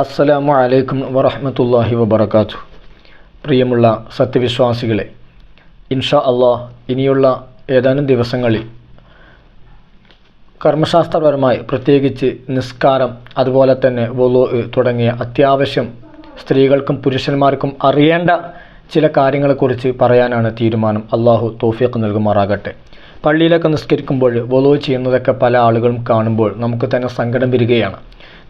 അസ്സലാമു അലൈക്കും വറഹമത്തല്ലാഹി വബറകാതു പ്രിയമുള്ള സത്യവിശ്വാസികളെ ഇൻഷാ അള്ളാഹ് ഇനിയുള്ള ഏതാനും ദിവസങ്ങളിൽ കർമ്മശാസ്ത്രപരമായി പ്രത്യേകിച്ച് നിസ്കാരം അതുപോലെ തന്നെ വൊലു തുടങ്ങിയ അത്യാവശ്യം സ്ത്രീകൾക്കും പുരുഷന്മാർക്കും അറിയേണ്ട ചില കാര്യങ്ങളെക്കുറിച്ച് പറയാനാണ് തീരുമാനം. അള്ളാഹു തോഫിയൊക്കെ നൽകുമാറാകട്ടെ. പള്ളിയിലൊക്കെ നിസ്കരിക്കുമ്പോൾ വൊലു ചെയ്യുന്നതൊക്കെ പല ആളുകളും കാണുമ്പോൾ നമുക്ക് തന്നെ സങ്കടം വരികയാണ്.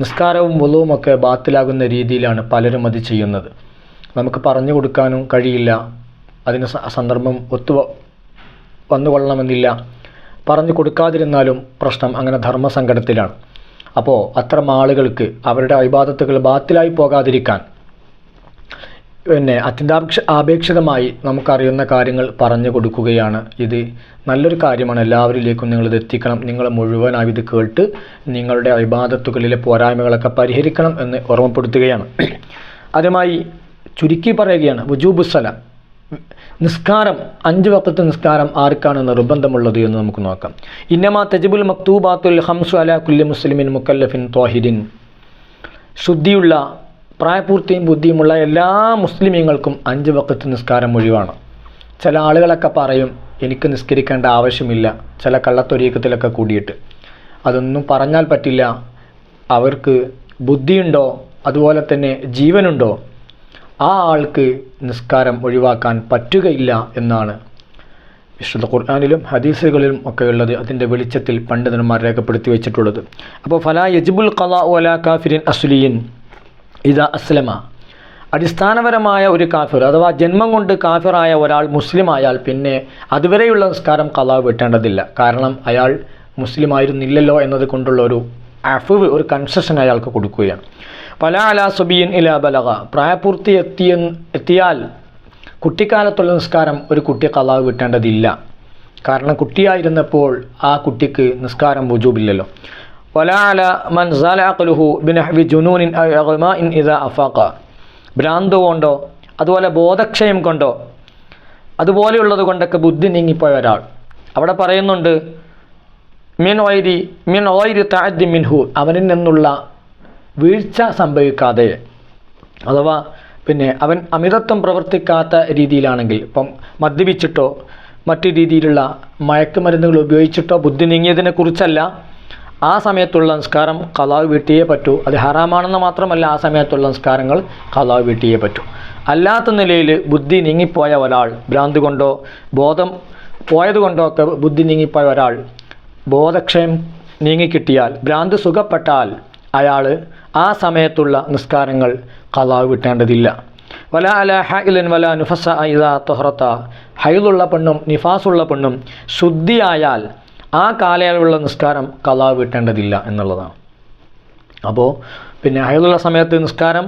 നിസ്കാരവും വൊലുവും ഒക്കെ ബാത്തിലാകുന്ന രീതിയിലാണ് പലരും അത് ചെയ്യുന്നത്. നമുക്ക് പറഞ്ഞു കൊടുക്കാനും കഴിയില്ല. അതിന് സന്ദർഭം ഒത്തു വന്നുകൊള്ളണമെന്നില്ല പറഞ്ഞു കൊടുക്കാതിരുന്നാലും പ്രശ്നം അങ്ങനെ ധർമ്മസങ്കടത്തിലാണ്. അപ്പോൾ അത്തരം ആളുകൾക്ക് അവരുടെ അഭിബാധത്തുകൾ ബാത്തിലായി പോകാതിരിക്കാൻ പിന്നെ അത്യന്താപേക്ഷ ആപേക്ഷിതമായി നമുക്കറിയുന്ന കാര്യങ്ങൾ പറഞ്ഞു കൊടുക്കുകയാണ് ഇത്. നല്ലൊരു കാര്യമാണ് എല്ലാവരിലേക്കും നിങ്ങളിത് എത്തിക്കണം. നിങ്ങൾ മുഴുവനായി ഇത് കേട്ട് നിങ്ങളുടെ അഭിബാധത്തുകളിലെ പോരായ്മകളൊക്കെ പരിഹരിക്കണം എന്ന് ഓർമ്മപ്പെടുത്തുകയാണ്. അതുമായി ചുരുക്കി പറയുകയാണ്. വുജൂബുസല നിസ്കാരം അഞ്ച് വക്കത്ത് നിസ്കാരം ആർക്കാണ് നിർബന്ധമുള്ളത് എന്ന് നമുക്ക് നോക്കാം. ഇന്നമാ തജിബുൽ മക്തൂബാത്തുൽ ഹംസു അല കുല്ലി മുസ്ലിമിൻ മുക്കല്ലഫിൻ തോഹിദിൻ ശുദ്ധിയുള്ള പ്രായപൂർത്തിയും ബുദ്ധിയുമുള്ള എല്ലാ മുസ്ലിമീങ്ങൾക്കും അഞ്ച് വക്കത്ത് നിസ്കാരം ഒഴിവാണ്. ചില ആളുകളൊക്കെ പറയും എനിക്ക് നിസ്കരിക്കേണ്ട ആവശ്യമില്ല. ചില കള്ളത്തൊരീക്കത്തിലൊക്കെ കൂടിയിട്ട്. അതൊന്നും പറഞ്ഞാൽ പറ്റില്ല. അവർക്ക് ബുദ്ധിയുണ്ടോ? അതുപോലെ തന്നെ ജീവനുണ്ടോ? ആ ആൾക്ക് നിസ്കാരം ഒഴിവാക്കാൻ പറ്റുകയില്ല എന്നാണ് വിശുദ്ധ ഖുർആാനിലും ഹദീസുകളിലും ഒക്കെ ഉള്ളത് അതിന്റെ വെളിച്ചത്തിൽ പണ്ഡിതന്മാർ രേഖപ്പെടുത്തി വെച്ചിട്ടുള്ളത്. അപ്പോൾ ഫലാ യജിബുൽ കലാ ഒലാ കാഫിരിൻ അസുലിയൻ. ഇതാ അസ്ലമ. അടിസ്ഥാനപരമായ ഒരു കാഫിർ അഥവാ ജന്മം കൊണ്ട് കാഫിറായ ഒരാൾ മുസ്ലിം ആയാൽ പിന്നെ അതുവരെയുള്ള നിസ്കാരം കലാവ് വെട്ടേണ്ടതില്ല. കാരണം അയാൾ മുസ്ലിമായിരുന്നില്ലല്ലോ എന്നത് കൊണ്ടുള്ള ഒരു അഫുവ് ഒരു കൺസെഷൻ അയാൾക്ക് കൊടുക്കുകയാണ്. പല അലാ സുബിയൻ ഇല ബലക പ്രായപൂർത്തി എത്തിയ എത്തിയാൽ കുട്ടിക്കാലത്തുള്ള നിസ്കാരം ഒരു കുട്ടി കലാവ് വിട്ടേണ്ടതില്ല. കാരണം കുട്ടിയായിരുന്നപ്പോൾ ആ കുട്ടിക്ക് നിസ്കാരം വുജൂബില്ലല്ലോ. ഭ്രാന്ത് കൊണ്ടോ അതുപോലെ ബോധക്ഷയം കൊണ്ടോ അതുപോലെയുള്ളത് കൊണ്ടൊക്കെ ബുദ്ധി നീങ്ങിപ്പോയ ഒരാൾ. അവിടെ പറയുന്നുണ്ട് മിൻ ഓയിരി മിൻ ഓയിരി താജ് മിൻഹു അവനിൽ നിന്നുള്ള വീഴ്ച സംഭവിക്കാതെ. അഥവാ പിന്നെ അവൻ അമിതത്വം പ്രവർത്തിക്കാത്ത രീതിയിലാണെങ്കിൽ ഇപ്പം മദ്യപിച്ചിട്ടോ മറ്റു രീതിയിലുള്ള മയക്കുമരുന്നുകൾ ഉപയോഗിച്ചിട്ടോ ബുദ്ധി നീങ്ങിയതിനെ കുറിച്ചല്ല ആ സമയത്തുള്ള നിസ്കാരം കലാവ് വീട്ടിയേ പറ്റൂ. അത് ഹറാമാണെന്ന് മാത്രമല്ല ആ സമയത്തുള്ള നിസ്കാരങ്ങൾ കലാവ് വീട്ടിയേ പറ്റൂ. അല്ലാത്ത നിലയിൽ ബുദ്ധി നീങ്ങിപ്പോയ ഒരാൾ ഭ്രാന്ത് കൊണ്ടോ ബോധം പോയത് കൊണ്ടോ ഒക്കെ ബുദ്ധി നീങ്ങിപ്പോയ ഒരാൾ ബോധക്ഷയം നീങ്ങിക്കിട്ടിയാൽ ഭ്രാന്ത് സുഖപ്പെട്ടാൽ അയാൾ ആ സമയത്തുള്ള നിസ്കാരങ്ങൾ കലാവ് വിട്ടേണ്ടതില്ല വല അല ഹൈലൻ വല നുഫസ ഐദ തൊഹറത്ത. ഹൈലുള്ള പെണ്ണും നിഫാസുള്ള പെണ്ണും ശുദ്ധിയായാൽ ആ കാലയളവിലുള്ള നിസ്കാരം കലാവ് വിട്ടേണ്ടതില്ല എന്നുള്ളതാണ്. അപ്പോൾ പിന്നെ അയതുള്ള സമയത്ത് നിസ്കാരം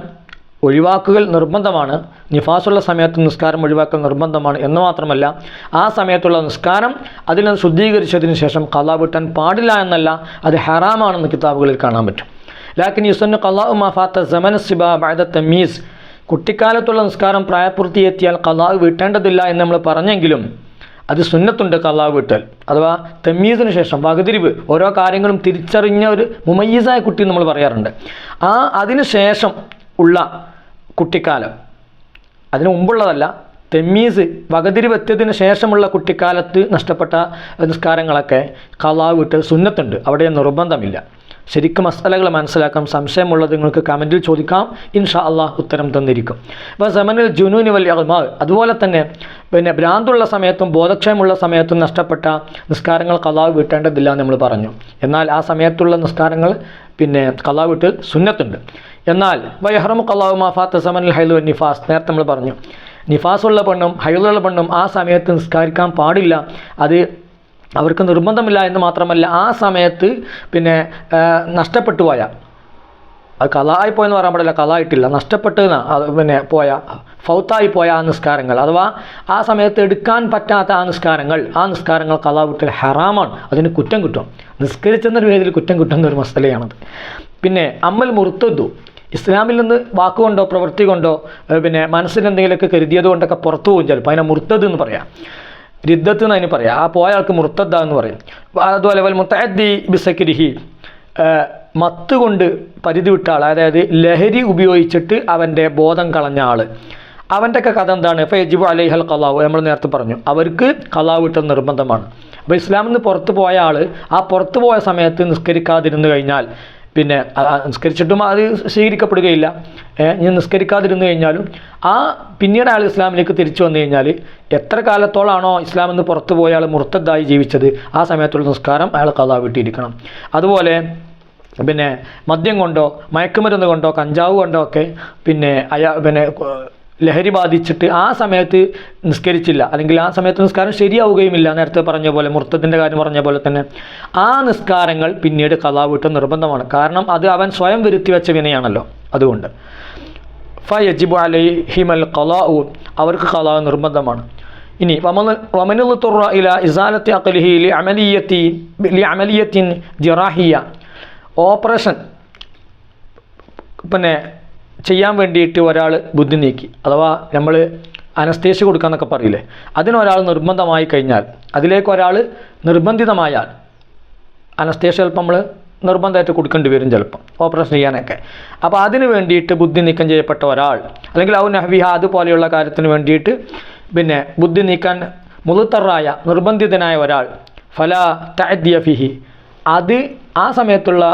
ഒഴിവാക്കുകൾ നിർബന്ധമാണ്. നിഫാസുള്ള സമയത്ത് നിസ്കാരം ഒഴിവാക്കൽ നിർബന്ധമാണ് എന്ന് മാത്രമല്ല ആ സമയത്തുള്ള നിസ്കാരം അതിനെ ശുദ്ധീകരിച്ചതിന് ശേഷം കലാ വിട്ടാൻ പാടില്ല എന്നല്ല അത് ഹറാമാണെന്ന് കിതാബുകളിൽ കാണാൻ പറ്റും. ലാക്കിൻ യുസന്നു കലാഉ മഫാത്ത സമന സിബ ബഅദ തമീസ് കുട്ടിക്കാലത്തുള്ള നിസ്കാരം പ്രായപൂർത്തിയെത്തിയാൽ കലാവ് വീട്ടേണ്ടതില്ല എന്ന് നമ്മൾ പറഞ്ഞെങ്കിലും അത് സുന്നത്തുണ്ട് കള്ളാവ് വിട്ടൽ. അഥവാ തെമ്മീസിന് ശേഷം വകതിരിവ് ഓരോ കാര്യങ്ങളും തിരിച്ചറിഞ്ഞ ഒരു മുമയ്യീസായ കുട്ടി നമ്മൾ പറയാറുണ്ട്. ആ അതിന് ശേഷം ഉള്ള കുട്ടിക്കാലം അതിന് മുമ്പുള്ളതല്ല തെമ്മീസ് വകതിരിവെത്തിയതിന് ശേഷമുള്ള കുട്ടിക്കാലത്ത് നഷ്ടപ്പെട്ട നിസ്കാരങ്ങളൊക്കെ കലാവ് വിട്ടൽ സുന്നത്തുണ്ട്. അവിടെ നിർബന്ധമില്ല. ശരിക്കും മസാലകൾ മനസ്സിലാക്കാം സംശയമുള്ളത് നിങ്ങൾക്ക് കമന്റിൽ ചോദിക്കാം. ഇൻഷാ അള്ളാഹ് ഉത്തരം തന്നിരിക്കും. അപ്പോൾ സമനിൽ ജുനൂനി വലിയ അതുപോലെ തന്നെ പിന്നെ ഭ്രാന്തുള്ള സമയത്തും ബോധക്ഷയമുള്ള സമയത്തും നഷ്ടപ്പെട്ട നിസ്കാരങ്ങൾ കലാവ് എന്ന് നമ്മൾ പറഞ്ഞു. എന്നാൽ ആ സമയത്തുള്ള നിസ്കാരങ്ങൾ പിന്നെ കലാവ് വീട്ടിൽ സുന്നത്തുണ്ട്. എന്നാൽ വൈഹറം കലാവ് മാഫാത്ത സമനിൽ ഹൈലു നിഫാസ്. നേരത്തെ നമ്മൾ പറഞ്ഞു. നിഫാസുള്ള പെണ്ണും ഹൈലുള്ള പെണ്ണും ആ സമയത്ത് നിസ്കാരിക്കാൻ പാടില്ല. അത് അവർക്ക് നിർബന്ധമില്ല എന്ന് മാത്രമല്ല ആ സമയത്ത് പിന്നെ നഷ്ടപ്പെട്ടു പോയ. അത് കലായി പോയെന്ന് പറയാൻ പാടില്ല കലായിട്ടില്ല. അത് പിന്നെ പോയ ഫൗത്തായി പോയ ആ നിസ്കാരങ്ങൾ. അഥവാ ആ സമയത്ത് എടുക്കാൻ പറ്റാത്ത ആ നിസ്കാരങ്ങൾ ആ നിസ്കാരങ്ങൾ കലാവിട്ടിൽ ഹറാമാണ്. അതിന് കുറ്റം കിട്ടും നിസ്കരിച്ചെന്നൊരു പേരിൽ കുറ്റം കിട്ടുന്ന ഒരു മസലയാണത്. പിന്നെ അമ്മൽ മുറുത്തതു ഇസ്ലാമിൽ നിന്ന് വാക്കുകൊണ്ടോ പ്രവൃത്തി കൊണ്ടോ പിന്നെ മനസ്സിൽ എന്തെങ്കിലുമൊക്കെ കരുതിയത് കൊണ്ടൊക്കെ പുറത്തു പോകും ചിലപ്പോൾ. അതിനെ മുറുത്തത് എന്ന് പറയാം. റിദ്ദത്ത് എന്ന് അതിന് പറയാം. ആ പോയ ആൾക്ക് മുർത്തദ്ദ എന്ന് പറയും. അതുപോലെ വൽ മുത്തഅദ്ദി ബിസക്രിഹി മത്ത് കൊണ്ട് പരിധി വിട്ട ആൾ അതായത് ലഹരി ഉപയോഗിച്ചിട്ട് അവന്റെ ബോധം കളഞ്ഞ ആൾ അവന്റെ ഒക്കെ കഥ എന്താണ്? ഫയജിബു അലൈഹൽ കലാവ് നമ്മൾ നേരത്തെ പറഞ്ഞു. അവർക്ക് കലാവ് ഇട്ട നിർബന്ധമാണ്. അപ്പോൾ ഇസ്ലാമിൽ നിന്ന് പുറത്തു പോയ ആൾ ആ പുറത്തു പോയ സമയത്ത് നിസ്കരിക്കാതിരുന്നു കഴിഞ്ഞാൽ പിന്നെ നിസ്കരിച്ചിട്ടും അത് സ്വീകരിക്കപ്പെടുകയില്ല. ഇനി നിസ്കരിക്കാതിരുന്നു കഴിഞ്ഞാലും ആ പിന്നീട് അയാൾ ഇസ്ലാമിലേക്ക് തിരിച്ചു വന്നു കഴിഞ്ഞാൽ എത്ര കാലത്തോളാണോ ഇസ്ലാം എന്ന് പുറത്തു പോയ ആൾ മുർത്തദ്ദായി ജീവിച്ചത് ആ സമയത്തുള്ള നിസ്കാരം അയാൾ കഥ വിട്ടിരിക്കണം അതുപോലെ പിന്നെ മദ്യം കൊണ്ടോ മയക്കുമരുന്ന് കൊണ്ടോ കഞ്ചാവ് കൊണ്ടോ ഒക്കെ പിന്നെ അയാ പിന്നെ ലഹരി ബാധിച്ചിട്ട് ആ സമയത്ത് നിസ്കരിച്ചില്ല. അല്ലെങ്കിൽ ആ സമയത്ത് നിസ്കാരം ശരിയാവുകയുമില്ല. നേരത്തെ പറഞ്ഞ പോലെ മുഹൂർത്തത്തിന്റെ കാര്യം പറഞ്ഞ പോലെ തന്നെ. ആ നിസ്കാരങ്ങൾ പിന്നീട് കലാവിട്ട് നിർബന്ധമാണ്. കാരണം അത് അവൻ സ്വയം വരുത്തി വെച്ച വിനയാണല്ലോ. അതുകൊണ്ട്. ഫയജിബു അലൈഹിമൽ ഖലാഉ. അവർക്ക് ഖലാ നിർബന്ധമാണ്. ഇനി വമന തുറ ഇല ഇസാലത്തെ അക്കലിഹി ലി അമലിയത്തി ലി അമലിയത്തിൻ ജിറാഹിയ. ഓപ്പറേഷൻ പിന്നെ ചെയ്യാൻ വേണ്ടിയിട്ട് ഒരാൾ ബുദ്ധി നീക്കി. അഥവാ നമ്മൾ അനസ്തേഷ്യ കൊടുക്കാന്നൊക്കെ പറയില്ലേ? അതിനൊരാൾ നിർബന്ധമായി കഴിഞ്ഞാൽ അതിലേക്ക് ഒരാൾ നിർബന്ധിതമായാൽ അനസ്തേഷ്യ ചിലപ്പോൾ നമ്മൾ നിർബന്ധമായിട്ട് കൊടുക്കേണ്ടി വരും ചിലപ്പം ഓപ്പറേഷൻ ചെയ്യാനൊക്കെ. അപ്പോൾ അതിന് വേണ്ടിയിട്ട് ബുദ്ധി നീക്കം ചെയ്യപ്പെട്ട ഒരാൾ അല്ലെങ്കിൽ ഔ നഹ്വിഹ അതുപോലെയുള്ള കാര്യത്തിന് വേണ്ടിയിട്ട് പിന്നെ ബുദ്ധി നീക്കാൻ മുളുത്തറായ നിർബന്ധിതനായ ഒരാൾ ഫല തഅദ്ദിയ ഫിഹി. അത് ആ സമയത്തുള്ള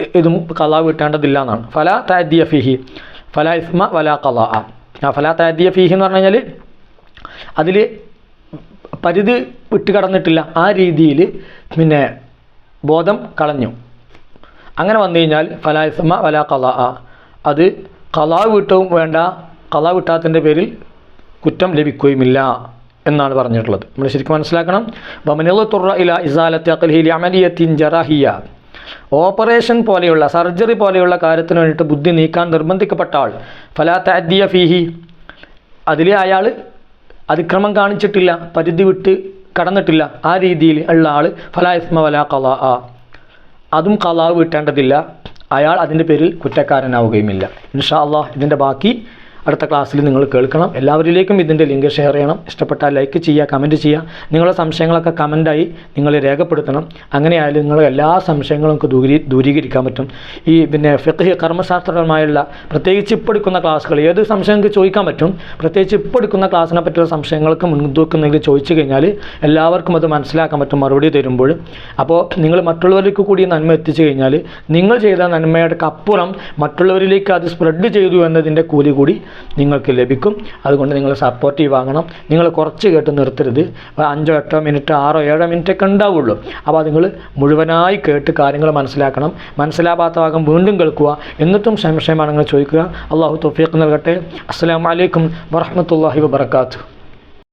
ഇതും കലാ വീട്ടേണ്ടതില്ല എന്നാണ് ഫല താദ്യ ഫിഹി. ഫല ഇസ്മ വല കലാ ആ ഫല താദ്യ ഫിഹി എന്ന് പറഞ്ഞു കഴിഞ്ഞാൽ അതിൽ പരിധി വിട്ട് കടന്നിട്ടില്ല ആ രീതിയിൽ പിന്നെ ബോധം കളഞ്ഞു. അങ്ങനെ വന്നു കഴിഞ്ഞാൽ ഫല ഇസ്മ വല കലാ അത് കലാ വീട്ടവും വേണ്ട കലാ വിട്ടാത്തിന്റെ പേരിൽ കുറ്റം ലഭിക്കുകയുമില്ല എന്നാണ് പറഞ്ഞിട്ടുള്ളത്. നമ്മൾ ശരിക്കും മനസ്സിലാക്കണം. ബമനുള്ള തുറ ഇല ഇസാലത്തെ അഖൽഹിലി അമലിയത്തിൻ ജറാഹിയ. ഓപ്പറേഷൻ പോലെയുള്ള സർജറി പോലെയുള്ള കാര്യത്തിന് വേണ്ടിയിട്ട് ബുദ്ധി നീക്കാൻ നിർബന്ധിക്കപ്പെട്ട ആൾ. ഫലാത്ത അദ്ദിയ ഫീഹി. അതിലെ അയാൾ അതിക്രമം കാണിച്ചിട്ടില്ല പരിധി വിട്ട് കടന്നിട്ടില്ല. ആ രീതിയിൽ ഉള്ള ആൾ ഫലാ ഇസ്മ വലാ കലാ ആ അതും കലാവ് വീട്ടേണ്ടതില്ല അയാൾ അതിന്റെ പേരിൽ കുറ്റക്കാരനാവുകയുമില്ല. ഇൻഷാ അള്ളാഹ് ഇതിന്റെ ബാക്കി അടുത്ത ക്ലാസ്സിൽ നിങ്ങൾ കേൾക്കണം. എല്ലാവരിലേക്കും ഇതിന്റെ ലിങ്ക് ഷെയർ ചെയ്യണം. ഇഷ്ടപ്പെട്ടാൽ ലൈക്ക് ചെയ്യുക കമന്റ് ചെയ്യുക. നിങ്ങളുടെ സംശയങ്ങളൊക്കെ കമന്റായി നിങ്ങൾ രേഖപ്പെടുത്തണം. അങ്ങനെയായാലും നിങ്ങളുടെ എല്ലാ സംശയങ്ങളും നമുക്ക് ദൂരീ ദൂരീകരിക്കാൻ പറ്റും. ഈ പിന്നെ ഫിഖ് കർമ്മശാസ്ത്രപരമായുള്ള പ്രത്യേകിച്ച് ഇപ്പോൾ എടുക്കുന്ന ക്ലാസ്സുകൾ ഏത് സംശയം ചോദിക്കാൻ പറ്റും പ്രത്യേകിച്ച് ഇപ്പോൾ എടുക്കുന്ന ക്ലാസ്സിനെ പറ്റിയുള്ള സംശയങ്ങൾക്ക് മുൻതൂക്കുന്നെങ്കിൽ ചോദിച്ചു കഴിഞ്ഞാൽ എല്ലാവർക്കും അത് മനസ്സിലാക്കാൻ പറ്റും മറുപടി തരുമ്പോൾ. അപ്പോൾ നിങ്ങൾ മറ്റുള്ളവർക്ക് കൂടി നന്മ എത്തിച്ചു കഴിഞ്ഞാൽ നിങ്ങൾ ചെയ്ത നന്മയുടെ അപ്പുറം മറ്റുള്ളവരിലേക്ക് അത് സ്പ്രെഡ് ചെയ്തു എന്നതിന്റെ കൂലി കൂടി നിങ്ങൾക്ക് ലഭിക്കും. അതുകൊണ്ട് നിങ്ങൾ സപ്പോർട്ടീവ് ആകണം. നിങ്ങൾ കുറച്ച് കേട്ട് നിർത്തരുത്. അഞ്ചോ എട്ടോ മിനിറ്റ് ആറോ ഏഴോ മിനിറ്റ് ഒക്കെ ഉണ്ടാവുള്ളൂ അപ്പോൾ നിങ്ങൾ മുഴുവനായി കേട്ട് കാര്യങ്ങൾ മനസ്സിലാക്കണം. മനസ്സിലാവാത്ത ഭാഗം വീണ്ടും കേൾക്കുക. എന്നിട്ടും സംശയമാണെങ്കിൽ ചോദിക്കുക. അള്ളാഹു തൊഫീഖ് നൽകട്ടെ. അസ്സാം വലൈക്കും വറഹമത്തല്ലാഹി വബർക്കാത്തു